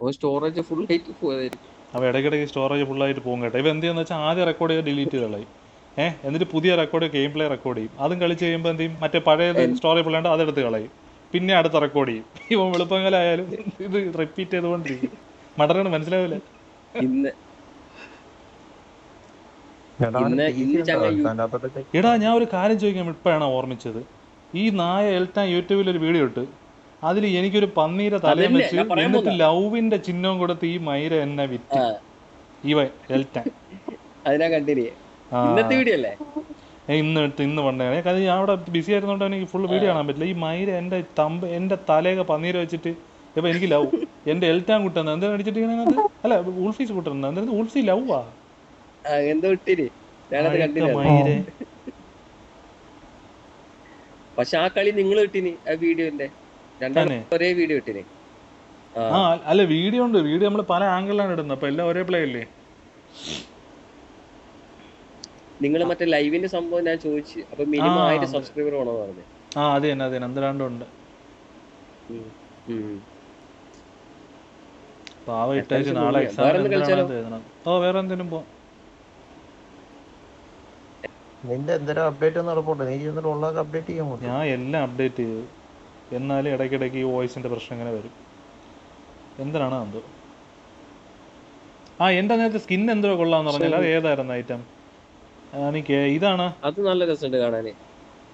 ഓ storage full ആയിട്ട് പോയതായിരിക്കും. അപ്പോൾ ഇടയ്ക്കിടയ്ക്ക് സ്റ്റോറേജ് ഫുൾ ആയിട്ട് പോകും കേട്ടോ. ഇവ എന്ത് ചെയ്യുന്ന വെച്ചാൽ ആദ്യം റെക്കോർഡ് ചെയ്ത് ഡിലീറ്റ് ചെയ്ത് കളയും. ഏഹ് എന്നിട്ട് പുതിയ റെക്കോർഡ് ഗെയിം പ്ലേ റെക്കോർഡ് ചെയ്യും. അതും കളിച്ച് കഴിയുമ്പോൾ എന്ത് ചെയ്യും മറ്റേ പഴയത് സ്റ്റോറി പിള്ളേണ്ട് അതെടുത്ത് കളയും. പിന്നെ അടുത്ത റെക്കോർഡ് ചെയ്യും. ഇവൻ വെളുപ്പങ്ങലായാലും ഇത് റിപ്പീറ്റ് ചെയ്തുകൊണ്ടിരിക്കും. മടറാണ് മനസ്സിലാവില്ല? ഇന്ന്. എടാ ഞാൻ ഒരു കാര്യം ചോദിക്കാൻ ഇപ്പോഴാണ് ഓർമ്മിച്ചത്? ഈ നായ എൽറ്റാൻ യൂട്യൂബിൽ ഒരു വീഡിയോ ഇട്ട് അതിൽ എനിക്കൊരു പന്നീരെ തലയും വെച്ച് എന്നിട്ട്. ലവിന്റെ ചിഹ്നവും കൊടുത്ത് ഈ മൈര എന്നെ വിറ്റ്. ഇവ അതിനാ കണ്ടില്ലേ? ഇന്നത്തെ വീഡിയോ അല്ലേ? ഇന്ന് എടുത്ത് ഇന്ന് പണ്ടേ അവിടെ ബിസി ആയിരുന്നോണ്ട് എനിക്ക് ഫുൾ വീഡിയോ കാണാൻ പറ്റില്ല. ഈ മൈര എന്റെ തമ്പ് എന്റെ തലയൊക്കെ പന്നീര് വെച്ചിട്ട് ഇപ്പൊ എനിക്ക് ലവ് എന്റെ എൽറ്റാൻ കുട്ടുന്നത് എന്താ അടിച്ചിട്ട് ഇങ്ങനെ അല്ല ഉൾഫീസ് കുട്ടുന്നത് എന്താ ഉൾഫി ലവാ? എന്തോ പക്ഷെ ആ കളി നിങ്ങൾ ഇട്ടിന് ആ വീഡിയോന്റെ ഒരേ വീഡിയോ ഇട്ടില്ലേ ആ. അല്ല വീഡിയോ ഉണ്ട്. വീഡിയോ നമ്മൾ പല ആംഗിളിലാണ് ഇടുന്നത്. അപ്പൊ എല്ലാം ഒരേ പ്ലേ അല്ലേ? നിങ്ങൾ മറ്റേ ലൈവിന്റെ സംഭവം ഞാൻ ചോദിച്ചു. അപ്പൊ മിനിമം ആയിട്ട് ആയിരം സബ്സ്ക്രൈബർ വേണോ പറഞ്ഞു. ആ അത് തന്നെ അത് തന്നെ. എന്തിനാണ്ടുണ്ട് പാവ ഇട്ടേച്ച് നാളെ. എക്സാം വേറെ ഓ വേറെ എന്തിനും പോ. നിന്റെ എന്തെങ്കിലും അപ്ഡേറ്റ് ഒന്നും ഉറപ്പുണ്ട്? നീ ചെന്നിട്ട് ഉള്ളതൊക്കെ അപ്ഡേറ്റ് ചെയ്യാൻ ഞാൻ എല്ലാം അപ്ഡേറ്റ് ചെയ്തു. എന്നാലും ഇടയ്ക്കിടയ്ക്ക് ഈ വോയിസിന്റെ പ്രശ്നം ഇങ്ങനെ വരും. എന്തിനാണ് അത് ആ എന്റെ നേരത്തെ സ്കിൻ എന്തോ കൊള്ളാന്ന് പറഞ്ഞാൽ അത് ഏതായിരുന്നു ഐറ്റം എനിക്ക് ഇതാണ്. അത് നല്ല രസമുണ്ട് കാണാൻ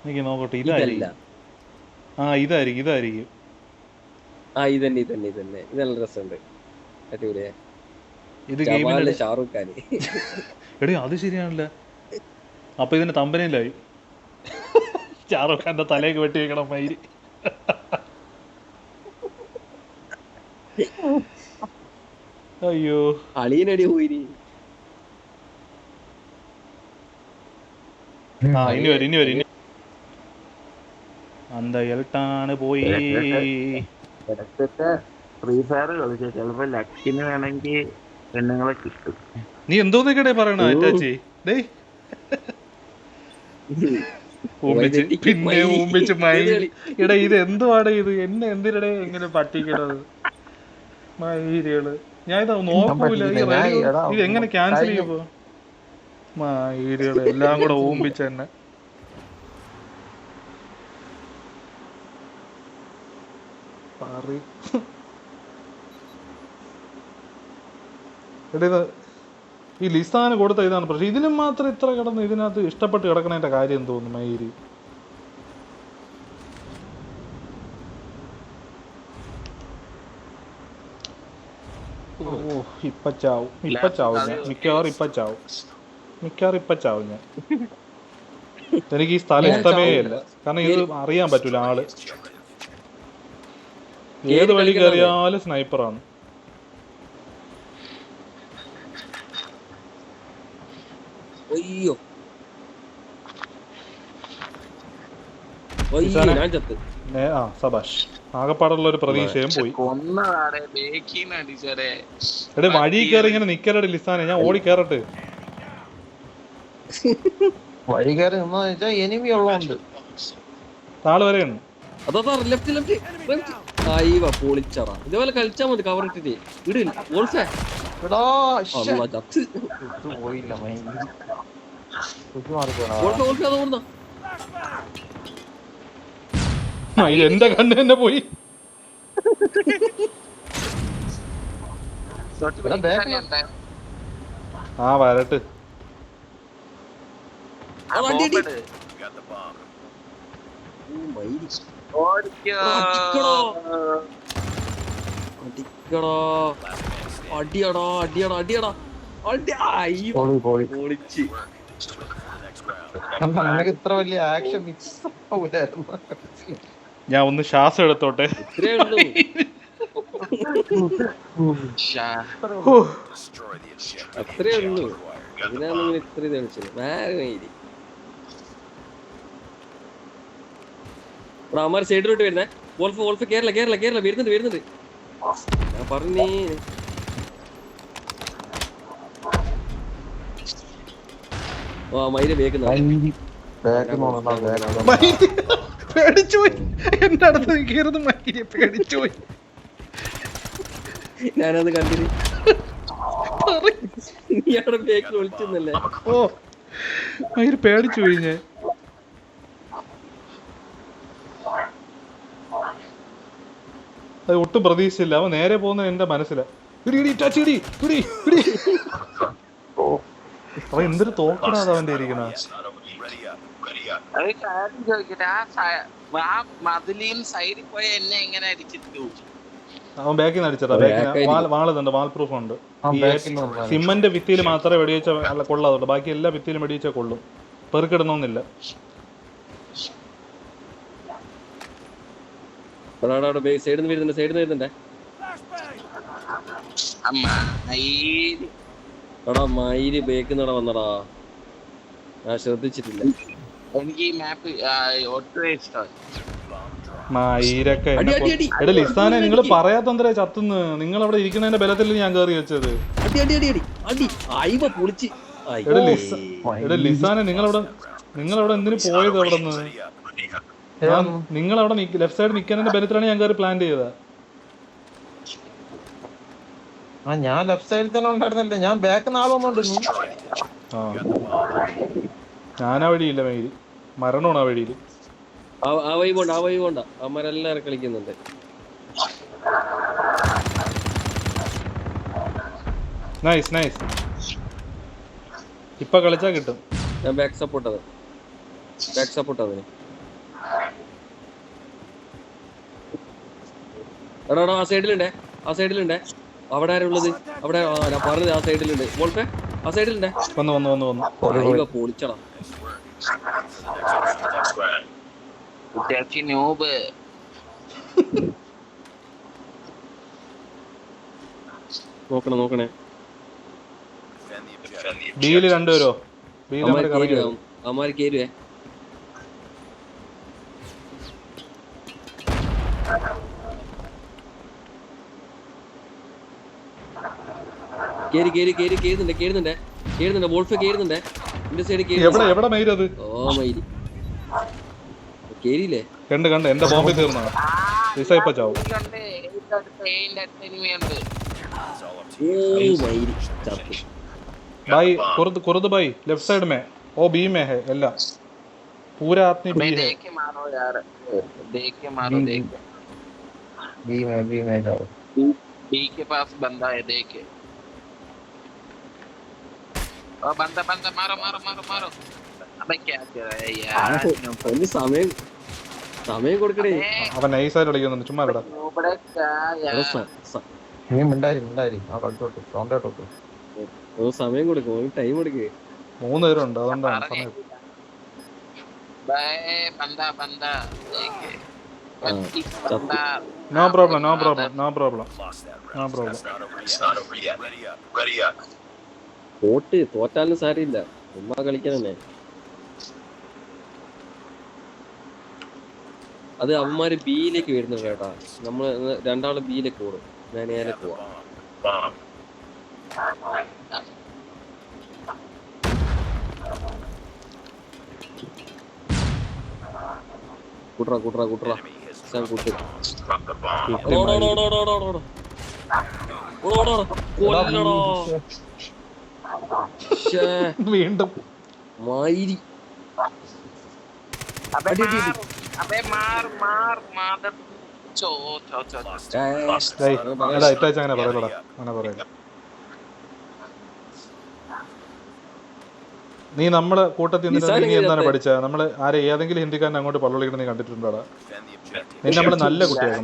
എനിക്ക് നോക്കട്ടെ ഇതായിരിക്കും. ആ ഇതായിരിക്കും ഇതായിരിക്കും. ആ ഇതന്നെ ഇതന്നെ ഇതന്നെ. ഇത് നല്ല രസമുണ്ട്. അടിപൊളിയാ. ഇത് ഗെയിമിന്റെ ഷാറൂഖ് ഖാൻ എടി അത് ശരിയാണല്ലേ? അപ്പൊ ഇതിന്റെ തമ്പനയിലായി. ഷാറുഖ് ഖാന്റെ തലയൊക്കെ വെട്ടി വെക്കണം മയിൽ അയ്യോ. അളിയനടി പോയിരി ആ ഇനി വരും ഇനി വരും ഇനി അന്ത എൽട്ടാണ് പോയി. ഫ്രീ ഫയർ കളിച്ച ചിലപ്പോ ലക്കിന് വേണമെങ്കിൽ പെണ്ണുങ്ങളെ കിട്ടും. നീ എന്തോന്നൊക്കെ പറയണ ചേച്ചി ഡേയ്. ഊമ്പിച്ച്. പിന്നെ ഊമ്പിച്ച് മയിൽ. എടാ ഇത് എന്തുവാടെ ഇത്? എന്നെ എന്തിനടെ ഇങ്ങനെ പട്ടിക്കണത് മയിലുകൾ ഞാൻ ഇത് നോക്കൂല ഇത് എങ്ങനെ ക്യാൻസൽ ചെയ്യുമ്പോ? മയിലുകൾ എല്ലാം കൂടെ ഊമ്പിച്ച് തന്നെ. പറ എടാ ഇത് ഈ ലിസാന് കൊടുത്ത ഇതാണ് പ്രശ്നം. ഇതിനും മാത്രം ഇത്ര കിടന്ന് ഇതിനകത്ത് ഇഷ്ടപ്പെട്ട് കിടക്കണതിന്റെ കാര്യം തോന്നുന്നു മയിരി. ഓ ഇപ്പൊ ചാവും. ഇപ്പൊ ചാവും ഞാൻ. മിക്കവാറും ഇപ്പൊ ചാവും. മിക്കവാറും ഇപ്പൊ ചാവും ഞാൻ. എനിക്ക് ഈ സ്ഥലം ഇഷ്ടമേ ഇല്ല. കാരണം ഇത് അറിയാൻ പറ്റൂല ആൾ. ഏത് വഴി കയറിയാലും സ്നൈപ്പറാണ്. അയ്യോ. ആ സബാഷ്. ആകപ്പാടുള്ള ഒരു പ്രതീക്ഷയും പോയി. എടേ വഴി കയറി ഇങ്ങനെ നിക്കലടെ ലിസാനെ ഞാൻ ഓടി കയറട്ടെ വഴി കയറി നിന്നു വെച്ചാൽ എനിമി ഉള്ളതുണ്ട് താൾ വരെയാണ് അതാ ലെഫ്റ്റ് ലെഫ്റ്റ് അയ്യോ പൊളിച്ചറ ഇതേപോലെ കളിച്ചാ മതി കവർ ഇട്ടിട്ട്. ഇടില്ല പോയില്ല മൈൻഡ് എന്റെ കണ്ണ് തന്നെ പോയി? ആ വരട്ട്. അടിക്കടോ. അടിയടാ അടിയടാ അടിയടാ. അടി അയ്യോ പോളി പോളി പൊളിച്ച് ഇത്ര വലിയ ആക്ഷൻ മിക്സ് ആവൂലായിരുന്നു. ഞാൻ ഒന്ന് ശ്വാസം എടുത്തോട്ടെ? ഇത്രേ ഉള്ളൂ. ഹൂ. അത്രേ ഉള്ളൂ. അതിനാണ് നിങ്ങൾ ഇത്ര തെളിച്ചത് വേറെ മയിൽ അമ്മാർ സൈഡിലോട്ട് വരുന്നേ. വോൾഫ് വോൾഫ് കേരള കേരള കേരള വരുന്നുണ്ട് വരുന്നുണ്ട്. ഞാൻ പറഞ്ഞേ മയിൽ എന്റെ അടുത്ത് മയിലെ പേടിച്ചു ഞാനത് കണ്ടിന്. നീ ബേക്കിൽ ഒളിച്ചെന്നല്ലേ ഓ മയിര് പേടിച്ചു കഴിഞ്ഞേ അത് ഒട്ടും പ്രതീക്ഷിച്ചില്ല അവൻ നേരെ പോകുന്ന എന്റെ മനസ്സിലാ. ഇടി ഇടി ടച്ച് ഇടി ഇടി ഇടി. അവൻ എന്തൊരു തോക്കടാ അത് അവന്റെ ഇരിക്കണ അവൻ ബാക്കിൽ നിന്ന് അടിച്ചടാ ബാക്കിൽ വാൾ വാളുന്നുണ്ട് വാൾ പ്രൂഫ് ഉണ്ട്. സിമ്മന്റെ ഈ ബാക്കിൽ സിമന്റ് ഭിത്തിയിൽ മാത്രമേ വെടിവെച്ച അല്ല കൊള്ളാതുള്ളൂ. ബാക്കി എല്ലാ ഭിത്തിയിലും വെടിവെച്ച കൊള്ളും. പെറുക്കിടുന്നൊന്നില്ല സൈഡിൽ നിന്ന് വരുന്നുണ്ട് സൈഡിൽ നിന്ന് വരുന്നുണ്ടേ. അമ്മ എടാ മയിൽ ബേക്കിൽ നിന്ന് വന്നടാ. ഞാൻ ശ്രദ്ധിച്ചിട്ടില്ല. എനിക്ക് ഈ മാപ്പ് ഒട്ടും ഇഷ്ടമായി അടി. എടാ ലിസാനെ നിങ്ങൾ പറയാത്തന്തരേ ചത്തുന്ന്? നിങ്ങൾ അവിടെ ഇരിക്കുന്നതിന്റെ ബലത്തിൽ ഞാൻ കേറി വെച്ചത്. എടാ ലിസാന എടാ ലിസാനെ നിങ്ങളവിടെ നിങ്ങളവിടെ എന്തിനു പോയത് അവിടെ നിന്ന് ഞാൻ നിങ്ങളവിടെ ലെഫ്റ്റ് സൈഡ് നിൽക്കുന്നതിന്റെ ബലത്തിലാണ് ഞാൻ കയറി പ്ലാൻ ചെയ്തത്. ആ ഞാൻ ലെഫ്റ്റ് സൈഡിൽ തന്നെ ഉണ്ടായിരുന്നല്ലേ? ഞാൻ ബാക്ക് നാളൊന്നുണ്ട് ആ. ഞാനാ വഴിയില്ല മയിൽ മരണമാണ് ആ വഴിയിൽ. ആ ആ പോണ്ട ആ വഴി പോണ്ട. അവന്മാരെല്ലാരും കളിക്കുന്നുണ്ട്. നൈസ് നൈസ് ഇപ്പൊ കളിച്ചാ കിട്ടും. ഞാൻ ബാക്ക് സപ്പോർട്ട് അത് ബാക്ക് സപ്പോർട്ട് അതിന് എടാ എടാ ആ സൈഡിലുണ്ടേ ആ സൈഡിലുണ്ടേ അവിടെ ആരുള്ളത് ഉള്ളത്? അവിടെ ഞാൻ പറഞ്ഞത് ആ സൈഡിലുണ്ട്. മോൾപ്പേ ആ സൈഡിലുണ്ടേ? വന്നു വന്നു വന്നു വന്നു. പൊളിച്ചടാ. നോക്കണേ നോക്കണേ. ബിയിൽ രണ്ടുപേരോ? ബിയിൽ അമ്മമാര് കേരുവേ വരും. അമ്മാര് കേരുവേ കേറി കേറി കേറി കേറുന്നുണ്ട് കേറുന്നുണ്ട് കേറുന്നുണ്ട് വോൾഫ് കേറുന്നുണ്ട് എന്റെ സൈഡ് കേറി എവിടെ എവിടെ മയിലത് ഓ മയില് കേറിയില്ലേ കണ്ട് കണ്ട് എന്റെ ബോംബിൽ തീർന്നാ ലിസ ഇപ്പൊ ചാവും പെയിന്റ് അടുത്ത് എനിമയുണ്ട് ഓ മയില് ചത്തു भाई कुर्द कुर्द भाई लेफ्ट साइड में ओ बी में है एल्ला पूरा आदमी बी मैं है देख के मारो यार देख के मारो हम्म, देख के ബി മേ ബി മേ जाओ बी के पास बंदा है देख के ബന്ധ ബന്ധ മാറോ മാറോ മാറോ മാറോ. സമയം സമയം കൊടുക്കണേ അവൻ നൈസായിട്ട് കളിക്കുന്നു ചുമ്മാ ഇവിടെ. നീ മിണ്ടാരി മിണ്ടാരി. അടുത്തോട്ട് ഫ്രോണ്ടോട്ട് ഓ സമയം കൊടുക്കും ഓന് ടൈം കൊടുക്കേ. മൂന്ന് പേരുണ്ട് അതുകൊണ്ടാണ് സമയം. No problem no problem no problem no problem thought തോറ്റാലും സാരമില്ല. ഉമ്മ കളിക്കാൻ തന്നെ അത് അവന്മാര് ബിയിലേക്ക് വരുന്നു കേട്ടാ. നമ്മൾ ഇന്ന് രണ്ടാൾ ബിയിലേക്ക് ഓടും. ഞാൻ നേരെ പോവാ. കൂട്ടറ കൂട്ടറ കൂട്ടറ. ഞാൻ കൂട്ട്. കൊല്ലടോ. വീണ്ടും. മായിരി. അങ്ങനെ പറയലടാ അങ്ങനെ നീ നമ്മൾ കൂട്ടത്തിൽ നിന്ന് എന്താണ് പഠിച്ചത് നമ്മൾ ആരെ ഏതെങ്കിലും ഹിന്ദിക്കാരനെ അങ്ങോട്ട് പള്ളിക്കണം നീ കണ്ടിട്ടുണ്ടോടാ? നീ നമ്മൾ നല്ല കുട്ടിയാണ്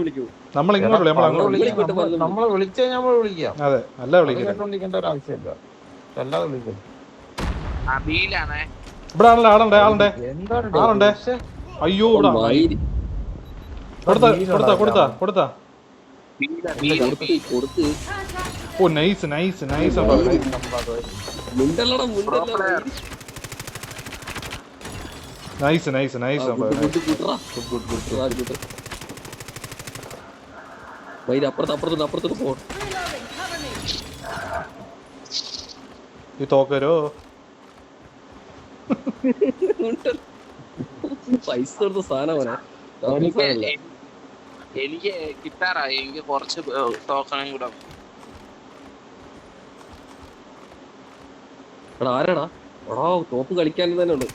വിളിക്കൂ. നമ്മൾ ഇങ്ങോട്ട് വിളി, നമ്മൾ അങ്ങോട്ട് നമ്മളെ വിളിച്ചാൽ നമ്മൾ വിളിക്കാം. അതെ നല്ല അത് വിളിക്കുന്നത് ഇവിടെ ആണല്ലോ ആളുണ്ടേ ആളുണ്ടേ. എന്താണ് ആളുണ്ട്. അയ്യോ കൊടുത്താ കൊടുത്താ കൊടുത്താ കൊടുത്ത്. കൊടുത്ത് ഓ നൈസ് നൈസ് നൈസ് മുണ്ടല്ലടാ മുണ്ടല്ല. നൈസ് നൈസ് നൈസ് മയിരി അപ്പുറത്ത് അപ്പുറത്തോട്ട് പോ ഈ തോക്കരോ. പൈസ കൊടുത്ത സാധനം അവനെ. എനിക്ക് എനിക്ക് കിട്ടാറായി. എനിക്ക് കുറച്ച് ടോക്കണും കൂടെ എടാ ആരാടാ? എടാ ടോപ്പ് കളിക്കാൻ തന്നെ ഉണ്ട്.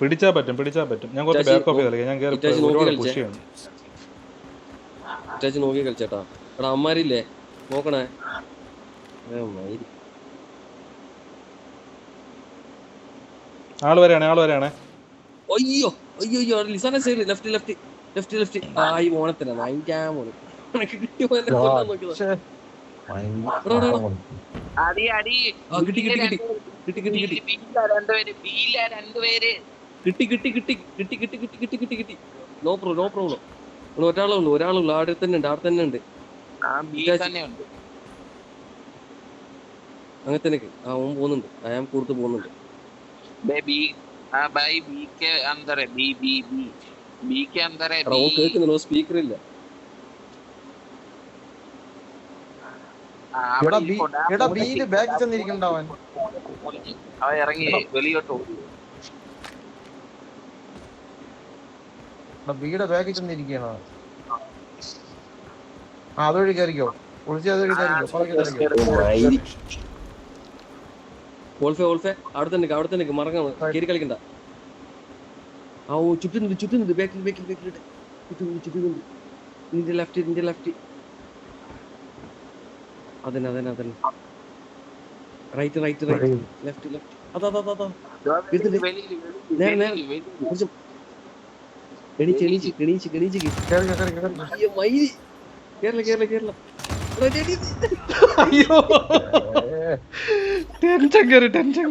പിടിച്ചാ പറ്റും പിടിച്ചാ പറ്റും. ഞാൻ കുറച്ച് ബാക്ക് ഓഫ് ചെയ്തല്ലേ ഞാൻ കേറി ഒരുപാട് പുഷ് ചെയ്യണം ഇറ്റാച്ചി നോക്കി കളിച്ചേട്ടാ എടാ അമ്മാരില്ലേ? നോക്കണേ. ആൾ വരെയാണേ ആൾ വരെയാണേ. അയ്യോ അയ്യോ അയ്യോ ലിസാനെ side left left left left ആ ഈ എനിക്ക് കിട്ടിയോ. ശ്ശേ. ഭയങ്കര. അടി അടി. കിട്ടി, കിട്ടി, കിട്ടി. കിട്ടി കിട്ടി കിട്ടി. കിട്ടി കിട്ടി കിട്ടി. കിട്ടി കിട്ടി കിട്ടി കിട്ടി കിട്ടി കിട്ടി. നോ പ്രോ നോ പ്രോബ്ലം ഇവിടെ ഒരാളേ ഉള്ളൂ ഒരാളേ ഉള്ളൂ ആടെ തന്നെ ഉണ്ട് ആടെ തന്നെ ഉണ്ട്. ആ ബി തന്നെ ഉണ്ട്. അങ്ങനെ തന്നെ ആ ഓൻ പോകുന്നുണ്ട്. അയാൾ കൂടുതൽ പോകുന്നുണ്ട്. ആ ബൈ बी के अंदर B B B B B ക്ക് അന്തരേ അവൻ കേൾക്കുന്നില്ല സ്പീക്കർ ഇല്ല എടാ ബിയിൽ ബാക്ക് ചെന്നിരിക്കണ്ട അവൻ? അവൻ ഇറങ്ങി വെളിയോട്ട് ഓടി. ബിയുടെ ബാക്ക് ചെന്നിരിക്കണോ ആ അതുവഴി കയറിക്കോ. കുളിച്ച് അതുവഴി കയറിക്കോ. ഓൾഫെ ഓൾഫെ. അവിടെ തന്നെ അവിടെ തന്നെ നിക്ക്, മറങ്ങാം കയറി കളിക്കണ്ട. ആ ഓ ചുറ്റുന്നുണ്ട് ചുറ്റുന്നുണ്ട് ബാക്കിൽ ചുറ്റി ബാക്കിൽ ചുറ്റുന്നുണ്ട് ചുറ്റുന്നുണ്ട് നിന്റെ ലെഫ്റ്റ് നിന്റെ ലെഫ്റ്റ് അതന്നെ അതന്നെ അതന്നെ. Right right right left left അതാ അതാ അതാ നേരെ, നേരെ. കുറച്ച് എണീച്ച് എണീച്ച് എണീച്ച്. എണീച്ച് അയ്യോ കേരള കേരള കേരള. അയ്യോ. ടെൻഷൻ ടെൻഷൻ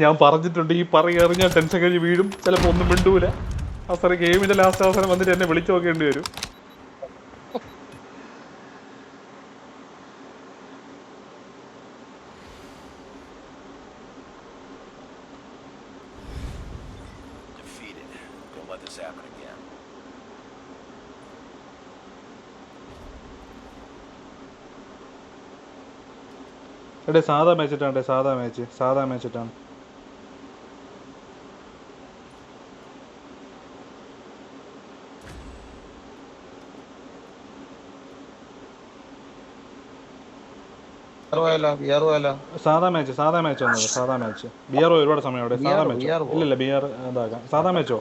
ഞാൻ പറഞ്ഞിട്ടുണ്ട് ഈ പറ എറിഞ്ഞാൽ ടെൻഷൻ കഴിഞ്ഞ് വീഴും. ചിലപ്പോ ഒന്നും മിണ്ടൂല. അവസരം ഗെയിമിന്റെ ലാസ്റ്റ് അവസരം വന്നിട്ട് എന്നെ വിളിച്ചു നോക്കേണ്ടി വരും. എടേ സാധാ മാച്ച് ഇട്ടാണ്ടേ സാധാ മാച്ച് സാധാ മാച്ച് ഇട്ടാണ്. സാധാ മാച്ച് സാധാ മാച്ച് വന്നത് സാധാ മാച്ച് ബിയറോ ഒരുപാട് സമയം അവിടെ സാധാ മാച്ച് ഇല്ലല്ല ബിയർ ഇതാക്കാം. സാധാ മാച്ചോ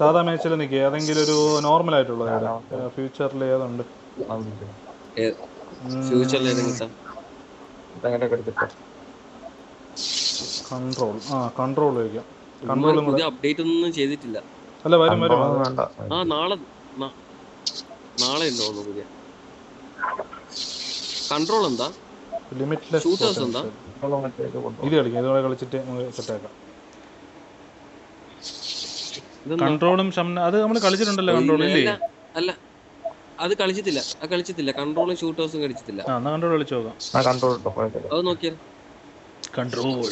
സാധാ മാച്ചിൽ നിൽക്കുക ഏതെങ്കിലും ഒരു നോർമൽ ആയിട്ടുള്ള ഫ്യൂച്ചറിൽ ഏതുണ്ട്? ഫ്യൂച്ചറിൽ ഏതെങ്കിലും ഇതങ്ങനെ എടുത്തിട്ടോ. കൺട്രോൾ ആ കൺട്രോൾ വയ്ക്കാം കൺട്രോൾ പുതിയ അപ്ഡേറ്റ് ഒന്നും ചെയ്തിട്ടില്ല. അല്ല വരും വരും വേണ്ട. ആ നാളെ നാളെ ഉണ്ടോ ഒന്ന് പുതിയ? കൺട്രോൾ എന്താ? ലിമിറ്റ്ലെസ് ഷൂട്ടേഴ്സ് എന്താ? ഇത് കളിക്കാം ഇതോടെ കളിച്ചിട്ട് നമുക്ക് സെറ്റാക്കാം. ആക്കാം കൺട്രോളും അത് നമ്മൾ കളിച്ചിട്ടുണ്ടല്ലോ കൺട്രോൾ ഇല്ലേ? അല്ല അത് കളിച്ചിട്ടില്ല. അത് കളിച്ചിട്ടില്ല. കൺട്രോളും ഷൂട്ട് ഹൗസും കളിച്ചിട്ടില്ല. കൺട്രോൾ കളിച്ചു നോക്കാം. അത് നോക്കിയാൽ control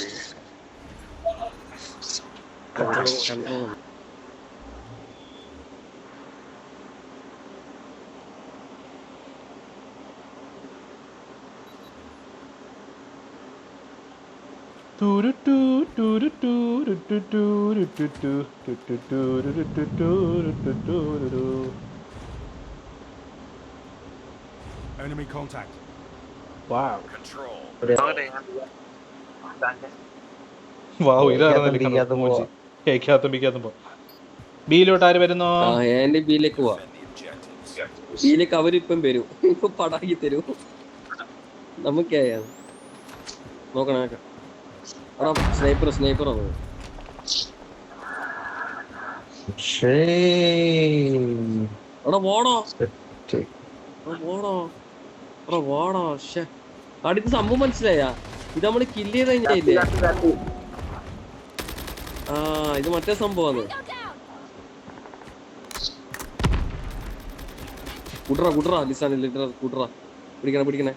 control to Enemy contact. Wow. Control. Wow ഇതായിരുന്നു ബിക്കകത്തും ബിക്കകത്തും പോവാം. കേക്കകത്തും ബിക്കകത്തും പോ ബിയിലോട്ട് ആര് വരുന്നു? ആ എന്റെ ബിയിലേക്ക് പോവാ. Defend the objectives. ബിയിലേക്ക് അവരിപ്പം വരും. ഇപ്പൊ പടാക്കി തരും. നമുക്കേ നോക്കണം നോക്കാം എടാ സ്നൈപ്പർ സ്നൈപ്പർ ആണ്. എടാ പോണോ? എടാ പോടോ എടാ അടുത്ത സംഭവം മനസ്സിലായാ? ഇത് നമ്മൾ കില്ല് ചെയ്ത് കഴിഞ്ഞില്ലേ ആ ഇത് മറ്റേ സംഭവമാണ് കുട്ടറ കുട്ടറ ലിസാണ് ലിറ്റർ കുട്ടറ പിടിക്കണേ പിടിക്കണേ.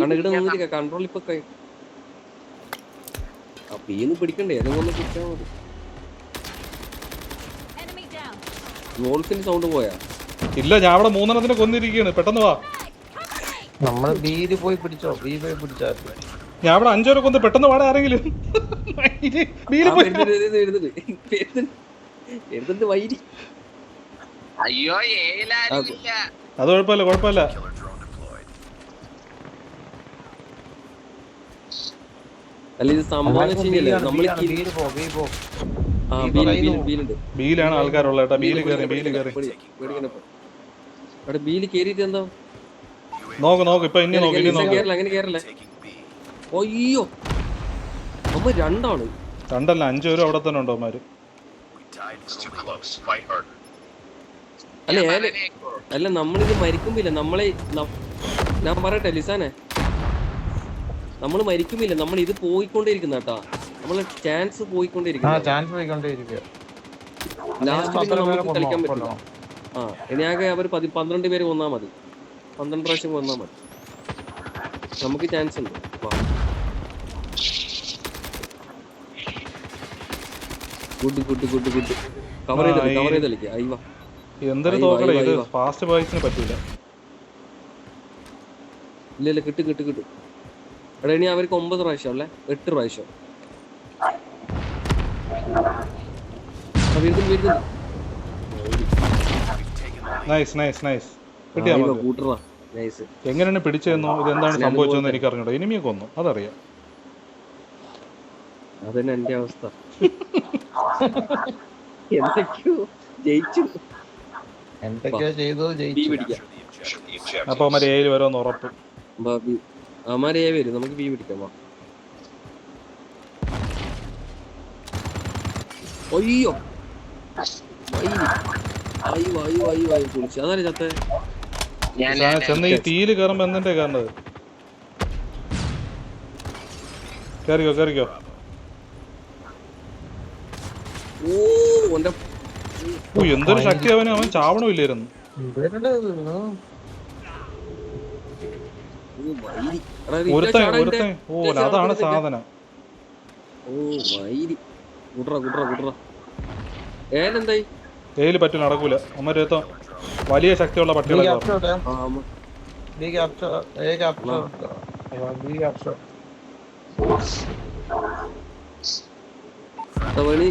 കണ്ണ ഇവിടെ നിന്നിരിക്ക കൺട്രോൾ ഇപ്പൊ കൈ അപ്പൊ ഈന്ന് പിടിക്കണ്ടേ? ഏതെങ്കിലും ഒന്ന് പിടിച്ചാ മതി. വോൾഫിന്റെ സൗണ്ട് പോയാ? ഇല്ല ഞാൻ അവിടെ മൂന്നെണ്ണത്തിന് കൊന്നിരിക്കുകയാണ് പെട്ടെന്ന് വാ. നമ്മൾ ബീര് പോയി പിടിച്ചോ ബീ പോയി പിടിച്ചോ ഞാൻ അവിടെ അഞ്ചോരെ കൊന്ന് പെട്ടെന്ന് പാടാ ആരെങ്കിലും പോയി വൈരി അയ്യോ അത് കുഴപ്പമില്ല കുഴപ്പമില്ല അല്ല ഇത് ബീലാണ് ആൾക്കാരുള്ള ബീൽ കേറി ബീൽ കേറി ബീൽ കയറിയിട്ട് എന്തോ നോക്ക് നോക്ക് ഇപ്പൊ ഇനി നോക്ക് ഇനി നോക്ക്. അങ്ങനെ കേറല്ലേ. അയ്യോ. നമ്മ രണ്ടാണ്. രണ്ടല്ല അഞ്ചു പേരും അവിടെ തന്നെ ഉണ്ടോ അവന്മാര്. അല്ല. അല്ല നമ്മളിത് മരിക്കുമ്പില്ല നമ്മളെ ഞാൻ പറയട്ടെ ലിസാനെ. നമ്മൾ മരിക്കുമ്പില്ല നമ്മൾ ഇത് പോയിക്കൊണ്ടേയിരിക്കുന്ന കേട്ടാ. നമ്മളെ ചാൻസ് ആ ചാൻസ് പോയിക്കൊണ്ടേയിരിക്കുക. ലാസ്റ്റ് കളിക്കാൻ പറ്റില്ല. ആ ഇനി ആകെ അവർ പന്ത്രണ്ട് പേര് കൊന്നാ മതി. പന്ത്രണ്ട് പ്രാവശ്യം വന്നാൽ മതി. നമുക്ക് ചാൻസ് ഉണ്ട്. Good good good good cover ചെയ്ത് കവർ ചെയ്ത് കളിക്കുക അയ്യോ എന്തൊരു തോക്കടേ ഇത്? ഫാസ്റ്റ് ബോയ്സിന് പറ്റൂല. ഇല്ല ഇല്ല കിട്ടും കിട്ടും കിട്ടും. എടാ ഇനി അവർക്ക് ഒമ്പത് പ്രാവശ്യം അല്ലേ എട്ട് പ്രാവശ്യം. വീണ്ടും വീണ്ടും. നൈസ് നൈസ് നൈസ് എങ്ങനെയാണ് പിടിച്ചതെന്നോ ഇതെന്താണ് സംഭവിച്ചതെന്ന് എനിക്ക് അറിഞ്ഞൂടാ ഇനിമിയെ കൊന്നു അതറിയാം. അതന്നെ എന്റെ അവസ്ഥ. അപ്പൊ അവന്മാർ വരുമെന്ന് ഉറപ്പ്. അവന്മാർ നമുക്ക് ബി പിടിക്കാം അയ്യോ. ചത്തേ? ചെന്ന ഈ തീയിൽ കയറുമ്പോ എന്തിന്റെ കയറുന്നത്? കയറിക്കോ കയറിക്കോ. എന്തൊരു ശക്തി അവന് അവൻ ചാവണമില്ലായിരുന്നു ഒരുത്തൻ അതാണ് സാധനം. ഏലെന്തായി ഏൽ പറ്റൂ നടക്കൂല. അമ്മ രേത്തോ വലിയ ശക്തിയുള്ള പട്ടികളെ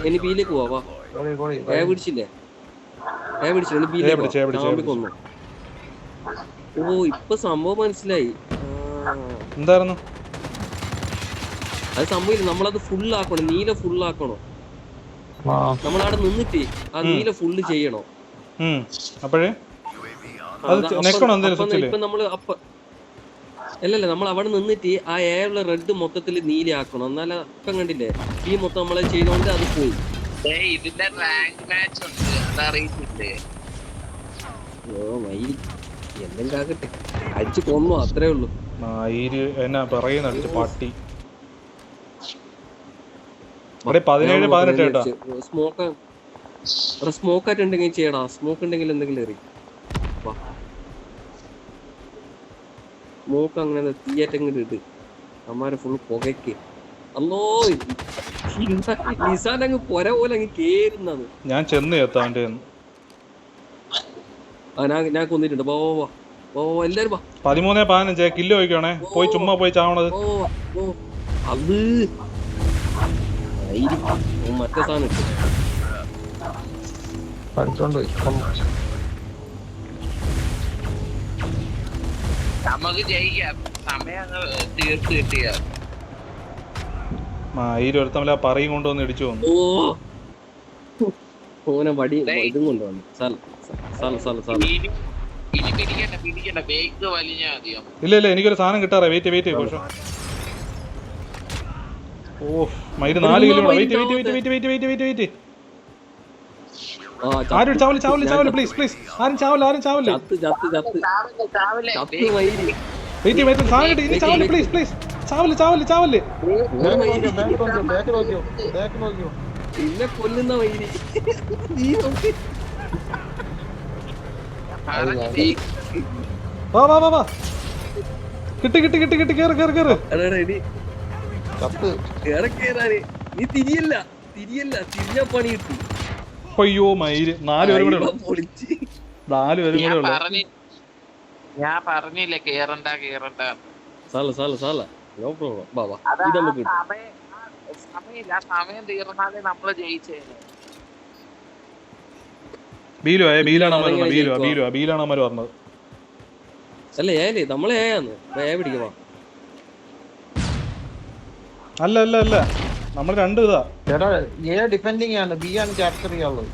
ഇനി പിടിച്ചില്ലേ? ഓ ഇപ്പൊ സംഭവം മനസ്സിലായി. എന്തായിരുന്നു? അത് സംഭവില്ല നമ്മളത് ഫുള്ളാക്കണം നീല ഫുള്ളാക്കണോ നമ്മളവിടെ നിന്നിട്ട് ആ നീല ഫുള്ള് ചെയ്യണോ. അപ്പോഴേ? അല്ലല്ല നമ്മൾ അവിടെ നിന്നിട്ട് ആ എ റെഡ് മൊത്തത്തിൽ നീല ആക്കണം. എന്നാലും ഇപ്പം കണ്ടില്ലേ? ഈ മൊത്തം നമ്മളെ ചെയ്തോണ്ട് അത് പോയി. ഇതിന്റെ റാങ്ക് മാച്ച് ഉണ്ട്. അതറിയിച്ചില്ലേ ഓ മൈരി എന്തെങ്കിലും ആകട്ടെ അടിച്ചു കൊന്നു അത്രേ ഉള്ളൂ. എന്നാ പിറകെ നടിച്ച് പട്ടി. ഇവിടെ പതിനേഴ് പതിനെട്ട് കേട്ടോ? സ്മോക്ക് എടാ സ്മോക്ക് ആയിട്ട് ഉണ്ടെങ്കിൽ ചെയ്യടാ സ്മോക്ക് ഉണ്ടെങ്കിൽ എന്തെങ്കിലും എറി സ്മോക്ക് അങ്ങനെ തീയേറ്റെങ്കിലും ഇട്. അമ്മാരെ ഫുൾ പുകയ്ക്ക്. അല്ലോ നിസാൻ അങ്ങ് പൊര പോലെ അങ്ങ് കേറുന്നത് ഞാൻ ചെന്ന് എത്താണ്ട് ആ ഞാൻ ഞാൻ കൊന്നിട്ടുണ്ട്. വാ വാ വാ. എല്ലാരും പതിമൂന്നേ പതിനഞ്ചേ. കില്ല് ചോദിക്കണേ പോയി ചുമ്മാ പോയി ചാവണത്. ഓ ഓ. അത്. മറ്റേ സാധനം പഠിച്ചോണ്ട് നമുക്ക് ജയിക്കാം. സമയം തീർത്ത് കിട്ടിയ. ആ ഈ ഒരുത്തമല്ല പറയും കൊണ്ടുവന്ന് ഇടിച്ചു വന്നു. ഓനെ വടി ഇതും കൊണ്ടുവന്നു. ഇല്ല ഇല്ല എനിക്കൊരു സാധനം കിട്ടാറേ. വെയിറ്റ് വെയിറ്റ് പക്ഷേ ഓ മയിൽ നാല് kilo. Wait wait wait wait wait wait wait ആരും ചാവൽ ചാവൽ ചാവൽ പ്ലീസ് പ്ലീസ് ആരും ചാവൽ ആരും ചാവൽ. വെയിറ്റ് വെയിറ്റ് സാധനം കിട്ടി ഇനി ചാവൽ പ്ലീസ് പ്ലീസ് ചാവൽ ചാവൽ ചാവൽ. ബാക്ക് നോക്കിയോ ബാക്ക് നോക്കിയോ ബാക്ക് നോക്കിയോ. പിന്നെ കൊല്ലുന്ന വൈരി വാ വാ വാ വാ. കിട്ടി കിട്ടി കിട്ടി കിട്ടി കേറ് കേറ് കേറ്. നീ തിരിയല്ല. തിരിയല്ല. തിരിഞ്ഞ പണി കിട്ടും. അയ്യോ മയിൽ. നാലുപേരും കൂടെ ഉള്ളു. പൊളിച്ച്. നാല് പേരും കൂടെ ഞാൻ ഉള്ളു. പറഞ്ഞ ഞാൻ പറഞ്ഞില്ലേ കേറണ്ട കേറണ്ട സാല സാല സാല. നോ പ്രോബ്ലം ബാ ബാ അതാ ഇത് നമുക്ക് സമയം സമയമില്ല സമയം തീർന്നാലേ നമ്മൾ ജയിച്ചേനെ ബീലു ഏ ബീലാണ് അമ്മ പറഞ്ഞത് ബീലു? ബീലു ബീലാണ് അമ്മ പറഞ്ഞത് അല്ല ഏലേ നമ്മളെ ഏയാന്ന് ഏ പിടിക്കുവാ? അല്ല അല്ല അല്ല. നമ്മൾ രണ്ട് ഇതാ. ചേട്ടാ എ ഡിഫെൻഡിങ് ആണ്. ബി ആണ് ക്യാപ്ചർ ചെയ്യാനുള്ളത്.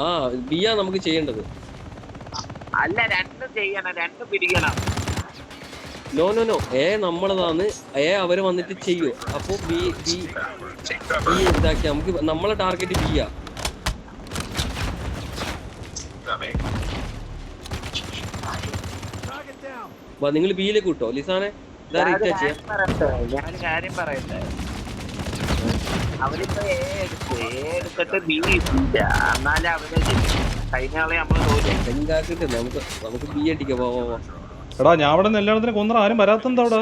ആ ബി ബിയാ നമുക്ക് ചെയ്യേണ്ടത്. അല്ല രണ്ടും ചെയ്യണം. രണ്ടും പിടിക്കണം. നോ നോ നോ എ നമ്മളതാണ്. എ അവർ വന്നിട്ട് ചെയ്യൂ. അപ്പൊ ബി ബി ബി ഇതാക്കി. നമുക്ക് നമ്മളെ ടാർഗറ്റ് ബി ആ. നിങ്ങൾ ബിയിലേക്ക് വിട്ടോ. ലിസാനെ ഞാൻ കാര്യം പറയട്ടെ? അവരിപ്പോ എ എടുത്തു എ എടുത്തിട്ട് ബി ഇല്ല. എന്നാലും അവർ ജയിക്കും. കഴിഞ്ഞ കളി നമ്മൾ തോറ്റു. ബെങ്കാക്കിട്ട് നമുക്ക് നമുക്ക് ബി അടിക്കാം. എടാ ഞാൻ അവിടെ എല്ലായിടത്തിനും കൊന്നറ ആരും വരാത്തെന്താ അവിടെ?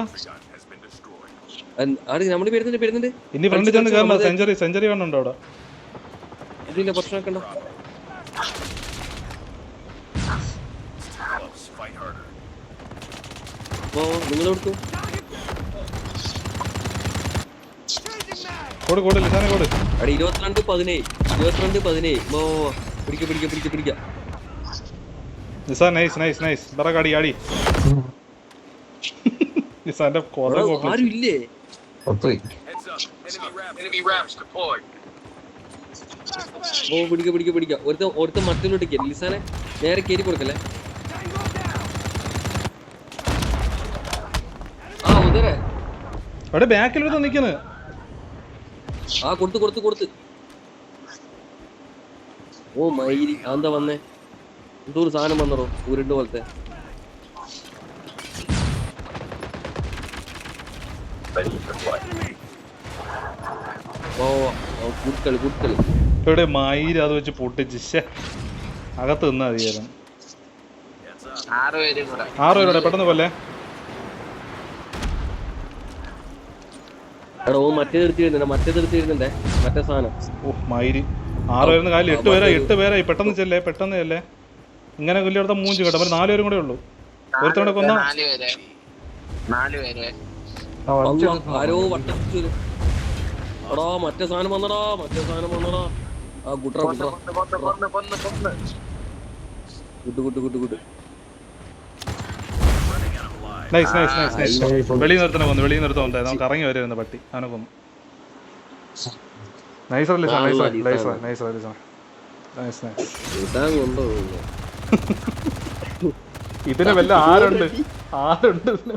വരുന്നുണ്ട് വരുന്നുണ്ട് ഇനി ഫ്രണ്ട് ചെന്ന് കയറണം സെഞ്ചുറി സെഞ്ചുറി കാണുന്നുണ്ടോ അവിടെ ഇതിന്റെ പ്രശ്നമൊക്കെ ഉണ്ടോ നിങ്ങൾ കൊടുത്തു? കൊടു കൊടു ലിസാനെ കൊടു. അവിടെ ഇരുപത്തിരണ്ട് പതിനേഴ് ഇരുപത്തിരണ്ട് പതിനേഴ്. ഓ പിടിക്ക പിടിക്ക പിടിക്ക പിടിക്ക. ലിസാ നൈസ് നൈസ് നൈസ്. ബറ കാടി ആടി. നിസാന്റെ കൊറ ആരും ഇല്ലേ. ഓ പിടിക്ക പിടിക്ക പിടിക്ക. ഒരുത്ത ഒരുത്ത മട്ടിലോട്ട് കയറി ലിസാനെ നേരെ കേറി കൊടുക്കല്ലേ? ആ ഉദരെ. അവിടെ ബാക്കിൽ എടുത്ത് നിക്കുന്നത് ആ കൊടുത്ത് കൊടുത്ത് കൊടുത്ത്. ഓ മയിരി അതെന്താ വന്നേ? എന്തോ ഒരു സാധനം വന്നോ ഉരുണ്ട് പോലത്തെ. ഓ ഇവിടെ അത് വെച്ച് പൊട്ടിച്ച്. അകത്ത് നിന്നാ മതിയായിരുന്നു. ആറുപേരുടെ പെട്ടെന്ന് കൊല്ലേ എടാ ഓ മറ്റേ നിർത്തി വരുന്നുണ്ട് മറ്റേ നിർത്തി വരുന്നുണ്ടേ? മറ്റേ സാധനം. ഓ മയിൽ ആറ് പേരുന്ന കാലിൽ എട്ട് പേരായി എട്ട് പേരായി. പെട്ടെന്ന് ചെല്ലേ പെട്ടെന്ന് ചെല്ലേ. ഇങ്ങനെ കൊല്ലിയെടുത്ത മൂഞ്ച് കേട്ടോ. അവർ നാലുപേരും കൂടെ ഉള്ളൂ. ഒരുത്തവിടെ കൊന്ന. ആരോ വട്ടച്ചു എടാ മറ്റേ സാധനം വന്നടാ മറ്റേ സാധനം വന്നടാ. ആ കുട്ര കൊന്ന് കൊന്ന് കൊന്ന് കൊന്ന് കൊന്ന് കുട്ടു കുട്ടു കുട്ടു കുട്ടു നൈസ് നൈസ് നൈസ് നൈസ് വെളിയിൽ നിർത്തണ കൊന്നു വെളിയിൽ നിർത്താൻ ഉണ്ടായി നമുക്ക് ഇറങ്ങി വരുന്ന പട്ടി അവനെ നൈസ് അല്ലേ sir nice nice nice nice nice nice ഇതിന് വല്ല ആരുണ്ട് ആരുണ്ട് ഇതിന്?